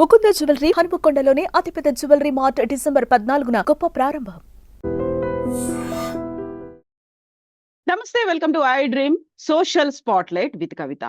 Mukunda jewellery హనుమకొండలోని అతిపెద్ద jewellery mart December పద్నాలుగున గొప్ప ప్రారంభం. నమస్తే welcome to I dream social spotlight with Kavitha.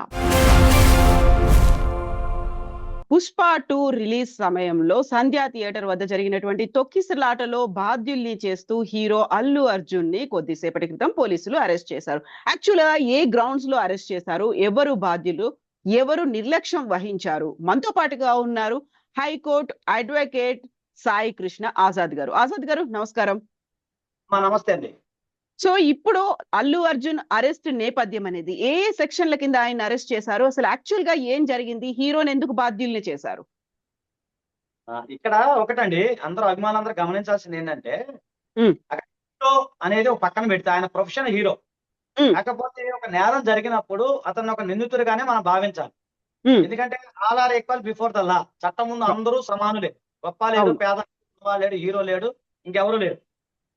Pushpa two release సమయంలో సంధ్యా థియేటర్ వద్ద జరిగినటువంటి తొక్కిసలాటలో బాధ్యుల్ని చేస్తూ హీరో అల్లు అర్జున్ని కొద్దిసేపటి క్రితం పోలీసులు అరెస్ట్ చేశారు. యాక్చువల్గా ఏ గ్రౌండ్స్లో అరెస్ట్ చేశారు? ఎవరు బాధ్యులు? ఎవరు నిర్లక్ష్యం వహించారు? మనతో పాటుగా ఉన్నారు high court advocate Sai Krishna Azad గారు. ఆజాద్ గారు నమస్కారం. నమస్తే అండి. సో ఇప్పుడు అల్లు అర్జున్ అరెస్ట్ నేపథ్యం అనేది ఏ సెక్షన్ల కింద ఆయన అరెస్ట్ చేశారు? అసలు యాక్చువల్గా ఏం జరిగింది? హీరోని ఎందుకు బాధ్యుల్ని చేశారు? ఇక్కడ ఒకటండి అందరూ అభిమానులందరూ గమనించాల్సింది ఏంటంటే అనేది ఒక పక్కన పెడితే ఆయన ప్రొఫెషన్ హీరో. కాకపోతే ఒక నేరం జరిగినప్పుడు అతన్ని ఒక నిందితుడిగానే మనం భావించాలి. ఎందుకంటే all are equal before the law చట్టం ముందు అందరూ సమానులే. గొప్ప లేడు. పేద లేడు హీరో లేడు ఇంకెవరు లేరు.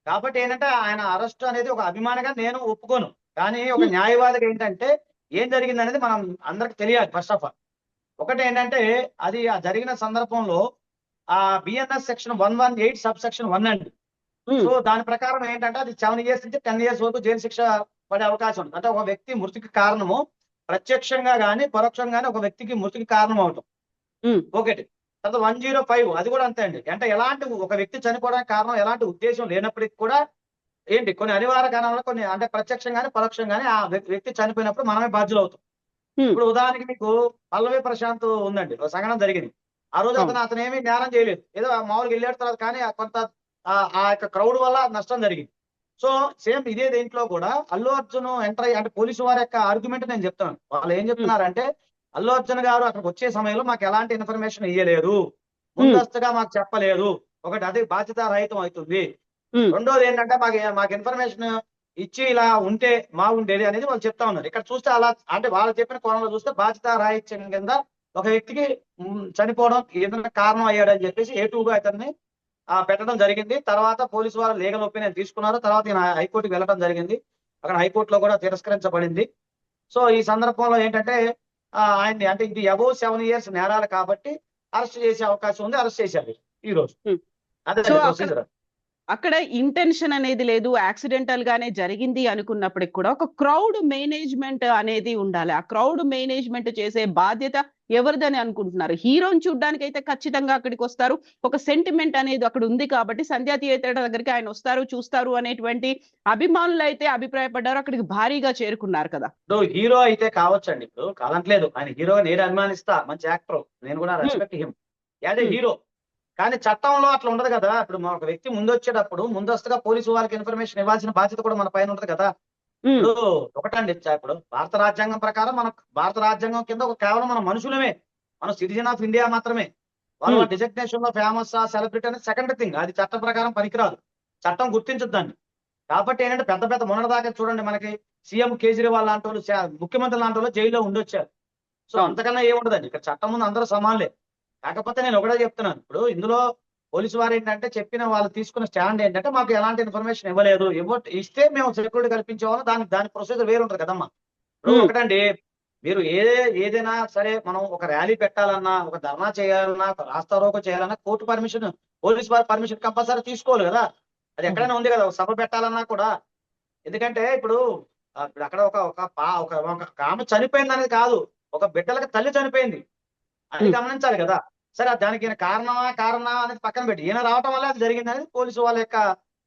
కాబట్టి ఏంటంటే ఆయన అరెస్ట్ అనేది ఒక అభిమానిగా నేను ఒప్పుకోను. కానీ ఒక. న్యాయవాదిగా ఏంటంటే ఏం జరిగింది అనేది మనం అందరికి తెలియాలి ఫస్ట్ ఆఫ్ ఆల్ ఒకటి ఏంటంటే అది ఆ జరిగిన సందర్భంలో ఆ BNS section one one eight sub section one అండి. సో దాని ప్రకారం ఏంటంటే అది సెవెన్ ఇయర్స్ నుంచి టెన్ ఇయర్స్ వరకు జైలు శిక్ష పడే అవకాశం ఉంది అంటే ఒక వ్యక్తి మృతికి కారణము ప్రత్యక్షంగా గానీ పరోక్షంగానే ఒక వ్యక్తికి మృతికి కారణం అవటం. ఒకటి తర్వాత వన్ జీరో ఫైవ్ అది కూడా అంతే అండి. అంటే ఎలాంటి ఒక వ్యక్తి చనిపోవడానికి కారణం ఎలాంటి ఉద్దేశం లేనప్పటికీ కూడా ఏంటి కొన్ని అనివార్య కారణాలు కొన్ని అంటే ప్రత్యక్షంగానే పరోక్షంగానే ఆ వ్యక్- వ్యక్తి చనిపోయినప్పుడు మనమే బాధ్యులు అవుతాం. ఇప్పుడు ఉదాహరణకి మీకు పల్లవి ప్రశాంత్ ఉందండి. ఒక సంఘటన జరిగింది. ఆ రోజు. అతను అతను ఏమీ జ్ఞానం చేయలేదు. ఏదో మామూలుగా వెళ్ళాడు తర్వాత కానీ కొంత ఆ యొక్క క్రౌడ్ వల్ల నష్టం జరిగింది. సో సేమ్ ఇదే దీంట్లో కూడా అల్లు అర్జున్ ఎంటర్ అయ్యి అంటే పోలీసు వారి యొక్క ఆర్గ్యుమెంట్ నేను చెప్తాను వాళ్ళు ఏం చెప్తున్నారంటే అల్లు అర్జున్ గారు అక్కడికి వచ్చే సమయంలో మాకు ఎలాంటి ఇన్ఫర్మేషన్ ఇయ్యలేదు. ముందస్తుగా మాకు చెప్పలేదు. ఒకటి అది బాధ్యత రహితం అవుతుంది. రెండోది ఏంటంటే మాకు మాకు ఇన్ఫర్మేషన్ ఇచ్చి ఇలా ఉంటే బాగుండేది అనేది వాళ్ళు చెప్తా ఉన్నారు. ఇక్కడ చూస్తే అలా అంటే వాళ్ళు చెప్పిన కోణంలో చూస్తే బాధ్యత రాహిత్యం కింద ఒక వ్యక్తికి మ్, చనిపోవడం ఏదైనా కారణం అయ్యాడు అని చెప్పేసి ఏ టూగా అతన్ని పెట్టడం జరిగింది. తర్వాత పోలీసు వారు లీగల్ ఒపీనియన్ తీసుకున్నారు. తర్వాత ఈయన హైకోర్టుకి వెళ్ళడం జరిగింది. అక్కడ హైకోర్టులో కూడా తిరస్కరించబడింది. సో ఈ సందర్భంలో ఏంటంటే ఆయన్ని అంటే ఇది అబౌవ్ సెవెన్ ఇయర్స్ నేరాలు కాబట్టి అరెస్ట్ చేసే అవకాశం ఉంది. అరెస్ట్ చేశారు ఈ రోజు Hmm. అదే ప్రొసీజర్ అక్కడ ఇంటెన్షన్ అనేది లేదు యాక్సిడెంటల్ గానే జరిగింది అనుకున్నప్పటికి కూడా ఒక క్రౌడ్ మేనేజ్మెంట్ అనేది ఉండాలి. ఆ క్రౌడ్ మేనేజ్మెంట్ చేసే బాధ్యత ఎవరిదని అనుకుంటున్నారు? హీరోని చూడడానికి అయితే ఖచ్చితంగా అక్కడికి వస్తారు. ఒక సెంటిమెంట్ అనేది అక్కడ ఉంది కాబట్టి సంధ్యా థియేటర్ దగ్గరికి ఆయన వస్తారు చూస్తారు అనేటువంటి అభిమానులు అయితే అభిప్రాయపడ్డారు. అక్కడికి భారీగా చేరుకున్నారు కదా. హీరో అయితే కావచ్చండి ఇప్పుడు. కాదంటలేదు. ఆయన హీరోగా నేను అభిమానిస్తా. మంచి యాక్టర్ నేను కూడా రెస్పెక్ట్ హిమ్ యాజ్. హీరో కానీ చట్టంలో అట్లా ఉండదు కదా. ఇప్పుడు మన ఒక వ్యక్తి ముందు వచ్చేటప్పుడు ముందస్తుగా పోలీసు వారికి ఇన్ఫర్మేషన్ ఇవ్వాల్సిన బాధ్యత కూడా మన పైన ఉంటుంది కదా. ఇప్పుడు ఒకటండి ఇప్పుడు భారత రాజ్యాంగం ప్రకారం మన భారత రాజ్యాంగం కింద ఒక కేవలం మన మనుషులమే. మన సిటిజన్ ఆఫ్ ఇండియా మాత్రమే. వాళ్ళ. డిజగ్నేషన్లో ఫేమస్ సెలబ్రిటీ అనేది సెకండ్ థింగ్. అది చట్టం ప్రకారం పనికిరాదు. చట్టం గుర్తించదు దాన్ని. కాబట్టి ఏంటంటే పెద్ద పెద్ద మొన్నటిదాకా చూడండి మనకి సీఎం కేజ్రీవాల్ లాంటి వాళ్ళు ముఖ్యమంత్రి లాంటి వాళ్ళు జైల్లో ఉండొచ్చారు. సో. అంతకన్నా ఏముండదండి. ఇక్కడ చట్టం ముందు అందరూ సమానులే. కాకపోతే నేను ఒకటే చెప్తున్నాను. ఇప్పుడు ఇందులో పోలీసు వారు ఏంటంటే చెప్పిన వాళ్ళు తీసుకున్న స్టాండ్ ఏంటంటే మాకు ఎలాంటి ఇన్ఫర్మేషన్ ఇవ్వలేదు. ఇవ్వ ఇస్తే మేము సెక్యూరిటీ కల్పించే వాళ్ళం. దానికి దాని ప్రొసీజర్ వేరు ఉంటుంది కదమ్మా. ఇప్పుడు. ఒకటండి మీరు ఏ ఏదైనా సరే మనం ఒక ర్యాలీ పెట్టాలన్నా ఒక ధర్నా చేయాలన్నా ఒక రాస్తారోకో చేయాలన్నా కోర్టు పర్మిషన్ పోలీస్ వారి పర్మిషన్ కంపల్సరీ తీసుకోవాలి కదా. అది ఎక్కడైనా ఉంది కదా ఒక సభ పెట్టాలన్నా కూడా. ఎందుకంటే ఇప్పుడు ఇప్పుడు అక్కడ ఒక ఒక పా- ఒక ఒక ఆమె చనిపోయింది అనేది కాదు. ఒక బిడ్డలకు తల్లి చనిపోయింది. అది. గమనించాలి కదా. సరే దానికి ఈయన కారణమా కారణమా అనేది పక్కన పెట్టి ఈయన రావటం వల్ల అది జరిగింది అనేది పోలీసు వాళ్ళ యొక్క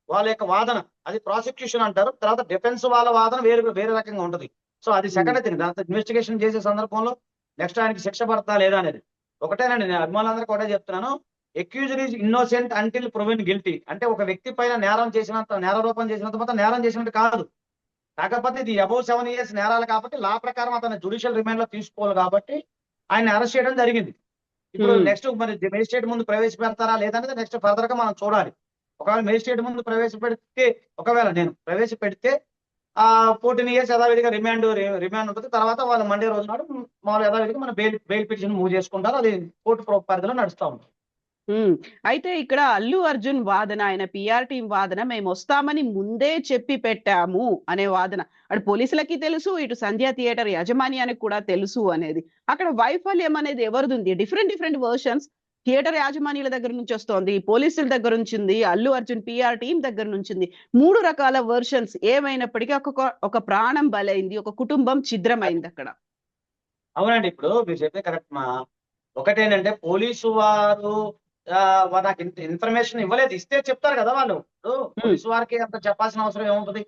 వాళ్ళ యొక్క వాదన. అది ప్రాసిక్యూషన్ అంటారు. తర్వాత డిఫెన్స్ వాళ్ళ వాదన వేరే వేరే రకంగా ఉంటుంది. సో అది సెకండ్ థింగ్. దాంతో ఇన్వెస్టిగేషన్ చేసే సందర్భంలో నెక్స్ట్ ఆయనకి శిక్ష పడతా లేదా అనేది. ఒకటేనండి నేను అభిమానులందరికీ ఒకటే చెప్తున్నాను. Accuser is innocent until proven guilty. అంటే ఒక వ్యక్తి పైన నేరం చేసినంత నేరారోపణ చేసినంత మాత్రం నేరం చేసినట్టు కాదు. కాకపోతే ఇది అబౌవ్ సెవెన్ ఇయర్స్ నేరాలు కాబట్టి లా ప్రకారం అతను జుడిషియల్ రిమైండ్లో తీసుకోవాలి కాబట్టి ఆయన అరెస్ట్ చేయడం జరిగింది ఇప్పుడు. నెక్స్ట్ మరి మేజిస్ట్రేట్ ముందు ప్రవేశపెడతారా లేదనేది నెక్స్ట్ ఫర్దర్గా మనం చూడాలి ఒకవేళ మేజిస్ట్రేట్ ముందు ప్రవేశపెడితే ఒకవేళ నేను ప్రవేశపెడితే ఆ ఫోర్టీన్ ఇయర్స్ యథావిధిగా రిమాండ్ రిమాండ్ ఉంటుంది తర్వాత వాళ్ళు మండే రోజు నాడు మామూలు యథావిధిగా మన బెయిల్ బెయిల్ పిటిషన్ మూవ్ చేసుకుంటారు అది కోర్టు పరిధిలో నడుస్తా ఉంటుంది. అయితే ఇక్కడ అల్లు అర్జున్ వాదన ఆయన పిఆర్ టీం వాదన మేము వస్తామని ముందే చెప్పి పెట్టాము అనే వాదన. అటు పోలీసులకి తెలుసు ఇటు సంధ్యా థియేటర్ యాజమాన్యానికి కూడా తెలుసు అనేది. అక్కడ వైఫల్యం అనేది ఎవరిది ఉంది డిఫరెంట్ డిఫరెంట్ వర్షన్స్. థియేటర్ యాజమాన్యుల దగ్గర నుంచి వస్తోంది పోలీసుల దగ్గర నుంచి ఉంది అల్లు అర్జున్ పిఆర్ టీం దగ్గర నుంచింది. మూడు రకాల వర్షన్స్. ఏమైనప్పటికీ ఒక ఒక ప్రాణం బలైంది ఒక కుటుంబం ఛిద్రమైంది అక్కడ. అవునండి ఇప్పుడు మీరు చెప్పే కరెక్ట్ మా. ఒకటేనంటే పోలీసు వారు నాకు ఇన్ఫర్మేషన్ ఇవ్వలేదు. ఇస్తే చెప్తారు కదా వాళ్ళు. పోలీసు వారికి అంత చెప్పాల్సిన అవసరం ఏముంటుంది?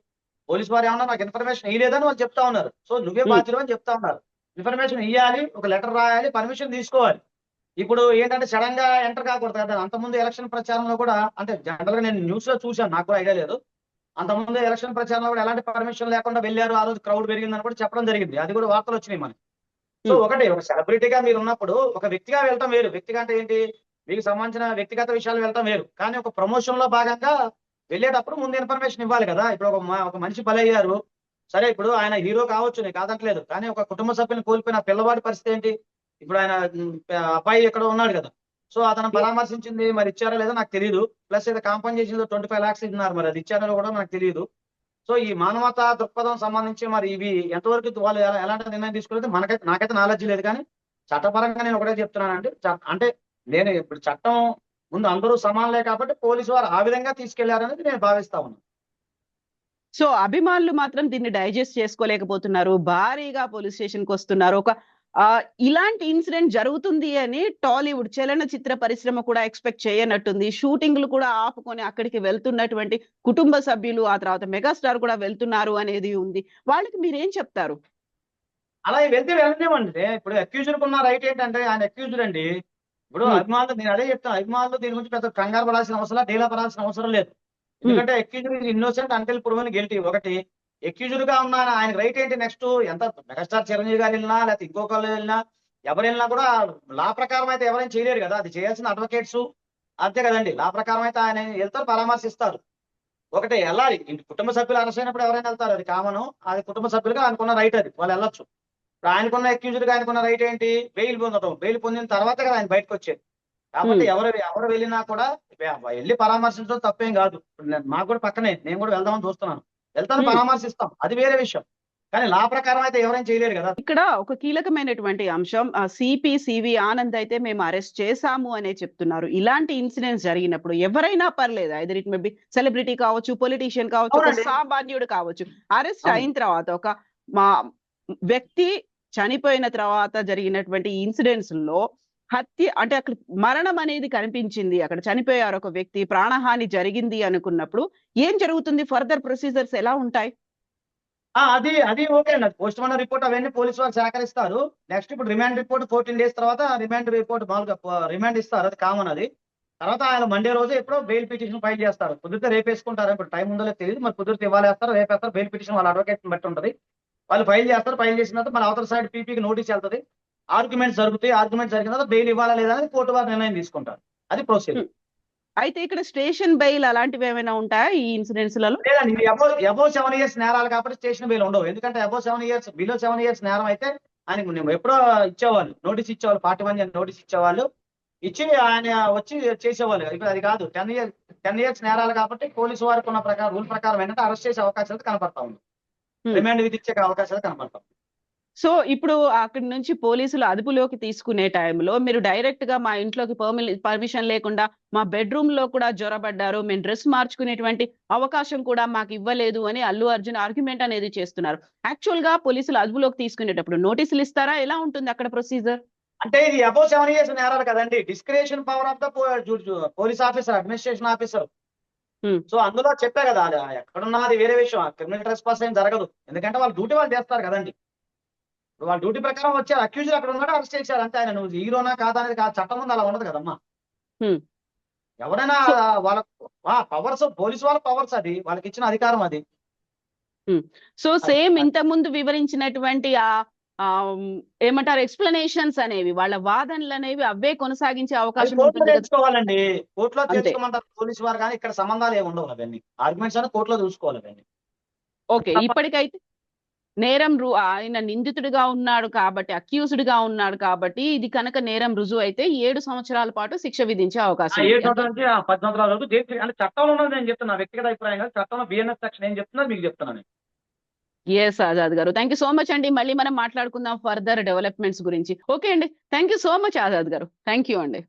పోలీసు వారు ఏమన్నా నాకు ఇన్ఫర్మేషన్ ఇవ్వలేదని వాళ్ళు చెప్తా ఉన్నారు. సో నువ్వే. బాధ్యులు అని చెప్తా ఉన్నారు. ఇన్ఫర్మేషన్ ఇవ్వాలి ఒక లెటర్ రాయాలి పర్మిషన్ తీసుకోవాలి. ఇప్పుడు ఏంటంటే సడన్గా ఎంటర్ కాకూడదు కదా. అంతకుముందు ఎలక్షన్ ప్రచారంలో కూడా అంటే జనరల్గా నేను న్యూస్లో చూశాను నాకు కూడా ఐడియా లేదు. అంతకుముందు ఎలక్షన్ ప్రచారంలో కూడా ఎలాంటి పర్మిషన్ లేకుండా వెళ్ళారు. ఆ రోజు క్రౌడ్ పెరిగిందని కూడా చెప్పడం జరిగింది. అది కూడా వార్తలు వచ్చినాయి మనకి. సో. ఒకటి ఒక సెలబ్రిటీగా మీరు ఉన్నప్పుడు ఒక వ్యక్తిగా వెళ్తాం వేరు. వ్యక్తిగా అంటే ఏంటి? మీకు సంబంధించిన వ్యక్తిగత విషయాలు వెళ్తాం వేరు. కానీ ఒక ప్రమోషన్లో భాగంగా వెళ్ళేటప్పుడు ముందు ఇన్ఫర్మేషన్ ఇవ్వాలి కదా. ఇప్పుడు ఒక ఒక మనిషి బలయ్యారు. సరే ఇప్పుడు ఆయన హీరో కావచ్చు నేను కాదట్లేదు. కానీ ఒక కుటుంబ సభ్యుని కోల్పోయిన పిల్లవాడి పరిస్థితి ఏంటి? ఇప్పుడు ఆయన అబ్బాయి ఎక్కడ ఉన్నాడు కదా. సో అతను పరామర్శించింది మరి ఇచ్చారో లేదో నాకు తెలియదు ప్లస్ ఏదో కాంపన్సేషన్ ట్వంటీ ఫైవ్ లాక్స్ ఇస్తున్నారు మరి. అది ఇచ్చారో కూడా నాకు తెలియదు సో ఈ మానవతా దృక్పథం సంబంధించి మరి ఇవి ఎంతవరకు వాళ్ళు ఎలాంటి నిర్ణయం తీసుకోలేదు మనకైతే నాకైతే నాలెడ్జ్ లేదు. కానీ చట్టపరంగా నేను ఒకటే చెప్తున్నానండి. అంటే నేను ఇప్పుడు చట్టం ముందు అందరూ సమానలే కాబట్టి పోలీసు వారు ఆ విధంగా తీసుకెళ్ళారనేది నేను భావిస్తా ఉన్నాను. సో అభిమానులు మాత్రం దీన్ని డైజెస్ట్ చేసుకోలేకపోతున్నారు భారీగా పోలీస్ స్టేషన్కి వస్తున్నారు. ఒక ఇలాంటి ఇన్సిడెంట్ జరుగుతుంది అని టాలీవుడ్ చలనచిత్ర పరిశ్రమ కూడా ఎక్స్పెక్ట్ చేయనట్టుంది. షూటింగ్లు కూడా ఆపుకొని అక్కడికి వెళ్తున్నటువంటి కుటుంబ సభ్యులు ఆ తర్వాత మెగాస్టార్ కూడా వెళ్తున్నారు అనేది ఉంది. వాళ్ళకి మీరేం చెప్తారు? అలా వెళ్తే వెళ్ళనివ్వండి. ఇప్పుడు అక్యూజర్ ఉన్న రైట్ ఏంటంటే ఆయన అక్యూజర్ అండి. ఇప్పుడు Hmm. అభిమానులు నేను అదే చెప్తాను అభిమానులు దీని గురించి పెద్ద కంగారు పడాల్సిన అవసరం డీలా పడాల్సిన అవసరం లేదు. ఎందుకంటే accuser innocent until proven guilty ఒకటి అక్యూజర్గా ఉన్న ఆయన రైట్ ఏంటి నెక్స్ట్ ఎంత మెగాస్టార్ చిరంజీవి గారు వెళ్ళినా లేకపోతే ఇంకొకరు వెళ్ళినా ఎవరు వెళ్ళినా కూడా లా ప్రకారం అయితే ఎవరైనా చేయలేరు కదా. అది చేయాల్సిన అడ్వకేట్స్ అంతే కదండి. లా ప్రకారం అయితే ఆయన వెళ్తారు పరామర్శిస్తారు. ఒకటి వెళ్ళాలి. ఇంటి కుటుంబ సభ్యులు అరెస్ట్ అయినప్పుడు ఎవరైనా వెళ్తారు అది కామన్ అది కుటుంబ సభ్యులుగా అనుకున్న రైట్ అది. వాళ్ళు వెళ్ళొచ్చు. ఇప్పుడు ఆయనకున్న అక్యూజ్డ్గా ఆయనకున్న రైట్ ఏంటి? బెయిల్ పొందడం బెయిల్ పొందిన తర్వాతే కదా ఆయన బయటకు వచ్చేది. కాబట్టి. ఎవరు ఎవరు వెళ్ళినా కూడా వెళ్ళి పరామర్శించడం తప్పేం కాదు. మాకు కూడా పక్కనే నేను కూడా వెళ్దామని చూస్తున్నాను. వెళ్తాను. పరామర్శిస్తాం. అది వేరే విషయం. కానీ లా ప్రకారం అయితే ఎవరైనా చేయలేరు కదా. ఇక్కడ ఒక కీలకమైనటువంటి అంశం సిపి సివి ఆనంద్ అయితే మేము అరెస్ట్ చేశాము అనే చెప్తున్నారు. ఇలాంటి ఇన్సిడెంట్స్ జరిగినప్పుడు ఎవరైనా పర్లేదు. Either it may be celebrity కావచ్చు పొలిటీషియన్ కావచ్చు. సామాన్యుడు కావచ్చు. అరెస్ట్. అయిన తర్వాత ఒక మా వ్యక్తి చనిపోయిన తర్వాత జరిగినటువంటి ఇన్సిడెంట్స్లో హత్య అంటే అక్కడ మరణం అనేది కనిపించింది. అక్కడ చనిపోయారు ఒక వ్యక్తి ప్రాణహాని జరిగింది అనుకున్నప్పుడు ఏం జరుగుతుంది? ఫర్దర్ ప్రొసీజర్స్ ఎలా ఉంటాయి? అది అది ఓకే అండి. పోస్ట్ మార్టం రిపోర్ట్ అవన్నీ పోలీసు వాళ్ళు సేకరిస్తారు. నెక్స్ట్ ఇప్పుడు రిమాండ్ రిపోర్ట్ ఫోర్టీన్ డేస్ తర్వాత రిమాండ్ రిపోర్ట్ మామూలుగా రిమాండ్ ఇస్తారు. అది కామన్ అది. తర్వాత ఆయన మండే రోజు ఎప్పుడో బెయిల్ పిటిషన్ ఫైల్ చేస్తారు. కుదిరితే రేపు వేసుకుంటారు ఇప్పుడు టైం ఉందో తెలియదు మరి కుదిరితే ఇవ్వాలి వేస్తారు రేపు వేస్తారు బెయిల్ పిటిషన్ వాళ్ళ అడ్వకేట్ బట్టి ఉంటుంది. వాళ్ళు ఫైల్ చేస్తారు ఫైల్ చేసిన తర్వాత మన అవతల సైడ్ పీపీకి నోటీస్ వెళ్తుంది. ఆర్గ్యుమెంట్స్ జరుగుతాయి ఆర్గ్యుమెంట్ జరిగిన తర్వాత బెయిల్ ఇవ్వాలా లేదా అనేది కోర్టు వారు నిర్ణయం తీసుకుంటారు. అది ప్రొసీజర్ అయితే ఇక్కడ స్టేషన్ బెయిల్ అలాంటివి ఏమైనా ఉంటాయా ఈ ఇన్సిడెంట్స్లలో? లేదండి ఇది అబో అబో సెవెన్ ఇయర్స్ నేరాలు కాబట్టి స్టేషన్ బెయిల్ ఉండవు. ఎందుకంటే above seven years below seven years నేరం అయితే ఆయనకు నేను ఎప్పుడో ఇచ్చేవాళ్ళు నోటీస్ ఇచ్చేవాళ్ళు పార్టీ వన్ నోటీస్ ఇచ్చేవాళ్ళు. ఇచ్చి ఆయన వచ్చి చేసేవాళ్ళు. ఇప్పుడు అది కాదు టెన్ ఇయర్స్ టెన్ ఇయర్స్ నేరాలు కాబట్టి పోలీసు వారికి ఉన్న ప్రకారం రూల్ ప్రకారం ఏంటంటే అరెస్ట్ చేసే అవకాశాలు కనపడతా ఉంది. రిమాండ్ విధించే అవకాశాలు కనపడతాం సో ఇప్పుడు అక్కడి నుంచి పోలీసులు అదుపులోకి తీసుకునే టైంలో మీరు డైరెక్ట్గా మా ఇంట్లోకి పర్మిషన్ లేకుండా మా బెడ్రూమ్లో కూడా జ్వరబడ్డారు మేము డ్రెస్ మార్చుకునేటువంటి అవకాశం కూడా మాకు ఇవ్వలేదు అని అల్లు అర్జున్ ఆర్గ్యుమెంట్ అనేది చేస్తున్నారు. యాక్చువల్గా పోలీసులు అదుపులోకి తీసుకునేటప్పుడు నోటీసులు ఇస్తారా? ఎలా ఉంటుంది అక్కడ ప్రొసీజర్ అంటే ఇది అబో సెవెన్ ఇయర్స్ నేరాలు కదండి. Discretion power of the police officer administration officer Hmm. So అందులో చెప్పా కదా అది ఎక్కడున్నా అది వేరే విషయం. క్రిమినల్ ట్రెస్ పాస్ ఏం జరగదు. ఎందుకంటే వాళ్ళ డ్యూటీ వాళ్ళు చేస్తారు కదండి. వాళ్ళ డ్యూటీ ప్రకారం వచ్చారు అక్యూజ్ అక్కడ ఉన్నాడు అరెస్ట్ చేశారు. అంతే ఆయన. నువ్వు హీరోనా కాదా అనేది కాదు. చట్టం ముందు అలా ఉండదు కదమ్మా. ఎవరైనా వాళ్ళ పవర్స్ పోలీసు వాళ్ళ పవర్స్ అది. వాళ్ళకి ఇచ్చిన అధికారం అది. సో సేమ్ ఇంత ముందు వివరించినటువంటి ఆ, ఏమంటారు ఎక్స్ప్లెనేషన్స్ అనేవి వాళ్ళ వాదనలు అనేవి అవే కొనసాగించే అవకాశం ఉంటుంది కోర్టులో. తెలుసుకోమంటారు పోలీసు వారు కానీ ఇక్కడ సంబంధాలు ఏమి ఉండవు అవన్నీ. ఆర్గ్యుమెంట్స్ అని కోర్టులో చూసుకోవాలి అవన్నీ. ఓకే ఇప్పటికైతే నేరం రు ఆయన నిందితుడిగా ఉన్నాడు కాబట్టి అక్యూజ్డ్గా ఉన్నాడు కాబట్టి ఇది కనుక నేరం రుజువు అయితే ఏడు సంవత్సరాల పాటు శిక్ష విధించే అవకాశం ఏడు ఉంది. సంవత్సరాల నుంచి ఆ పది సంవత్సరాల వరకు అంటే చట్టంలో ఉన్నది నేను చెప్తున్నా వ్యక్తిగత అభిప్రాయం కాదు చట్టంలో బిఎన్ఎస్ సెక్షన్ ఏం చెప్తున్నా మీకు చెప్తున్నాను ఎస్ ఆజాద్ గారు. థ్యాంక్ యూ సో మచ్ అండి. మళ్ళీ మనం మాట్లాడుకుందాం ఫర్దర్ డెవలప్మెంట్స్ గురించి. ఓకే అండి. Thank you so much Azad గారు. థ్యాంక్ యూ అండి.